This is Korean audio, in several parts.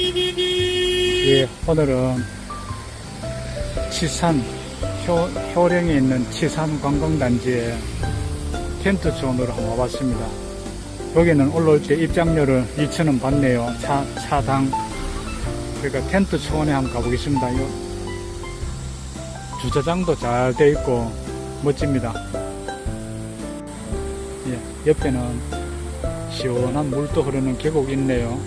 예, 오늘은 치산, 효, 효령에 있는 치산 관광단지에 텐트 존으로 한번 와봤습니다. 여기는 올라올 때 입장료를 2,000원 받네요. 차, 차당. 그러니까 텐트 초원에 한번 가보겠습니다. 요 주차장도 잘 돼 있고 멋집니다. 예, 옆에는 시원한 물도 흐르는 계곡이 있네요.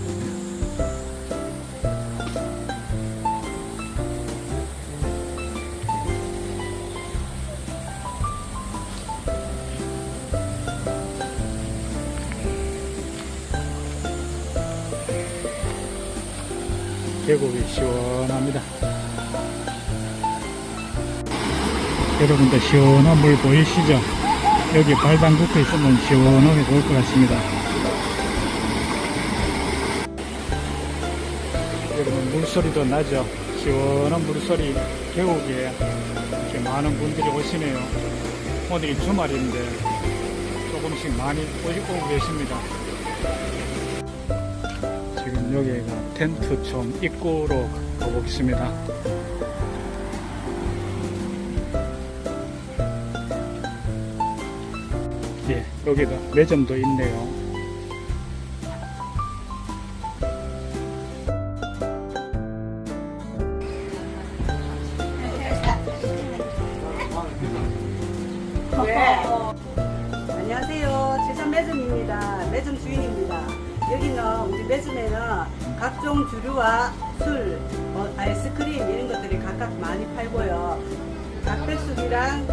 계곡이 시원합니다. 여러분들 시원한 물 보이시죠? 여기 발 담그고 있으면 시원하게 좋을 것 같습니다. 여러분 물소리도 나죠? 시원한 물소리 계곡에 이렇게 많은 분들이 오시네요. 오늘이 주말인데 조금씩 많이 오고 계십니다. 지금 여기가 텐트촌 입구로 가보겠습니다. 예, 여기도 매점도 있네요. 네. 안녕하세요. 지산 매점입니다. 매점 주인입니다. 여기는 우리 매점에는 각종 주류와 술, 어, 아이스크림 이런 것들이 각각 많이 팔고요. 닭백숙이랑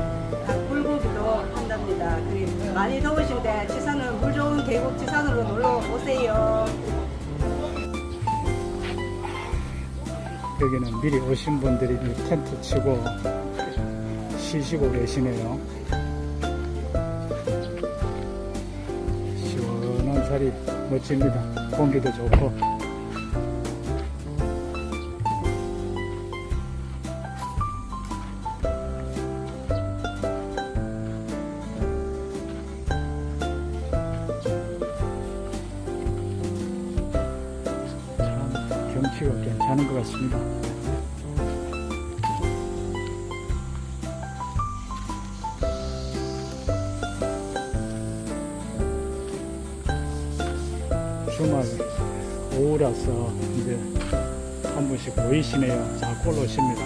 닭불고기도 판답니다. 그리고 많이 더우신데 지산은 물 좋은 계곡 지산으로 놀러 오세요. 여기는 미리 오신 분들이 이 텐트 치고 쉬시고 계시네요. 자리 멋집니다. 공기도 좋고. 참 경치가 괜찮은 것 같습니다. 주말 오후라서 이제 한 분씩 보이시네요. 자꾸 올라오십니다.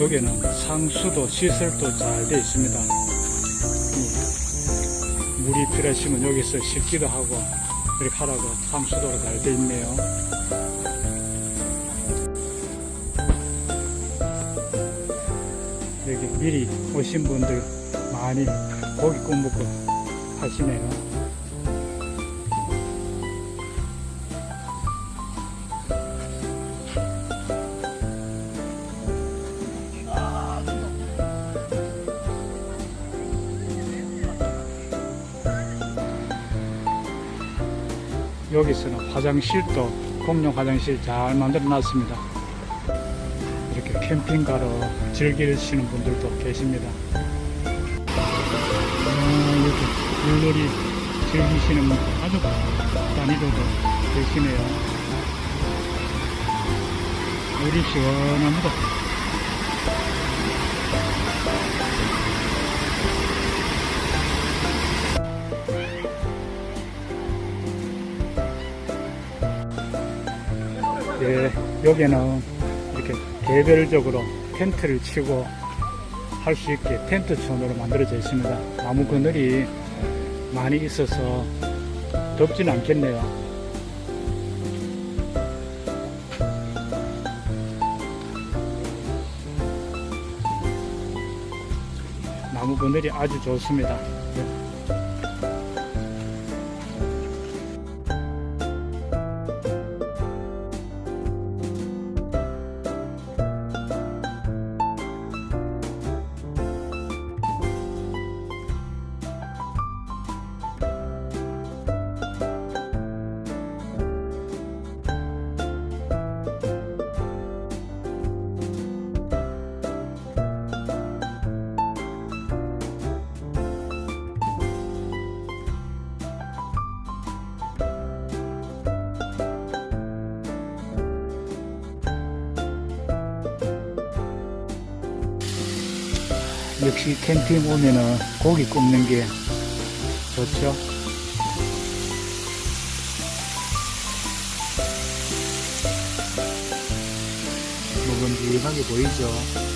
여기는 상수도 시설도 잘 되어 있습니다. 이 물이 필요하시면 여기서 씻기도 하고 이렇게 하라고 상수도가 잘 되어 있네요. 여기 미리 오신 분들 많이 고기 구워 먹고 하시네요. 여기서는 화장실도 공용 화장실 잘 만들어 놨습니다. 이렇게 캠핑가로 즐기시는 분들도 계십니다. 아, 이렇게 물놀이 즐기시는 가족 단위로도 계시네요. 물이 시원합니다. 예, 여기는 이렇게 개별적으로 텐트를 치고 할 수 있게 텐트촌으로 만들어져 있습니다. 나무 그늘이 많이 있어서 덥진 않겠네요. 나무 그늘이 아주 좋습니다. 역시 캠핑 오면은 고기 굽는 게 좋죠. 묵은지하게 보이죠?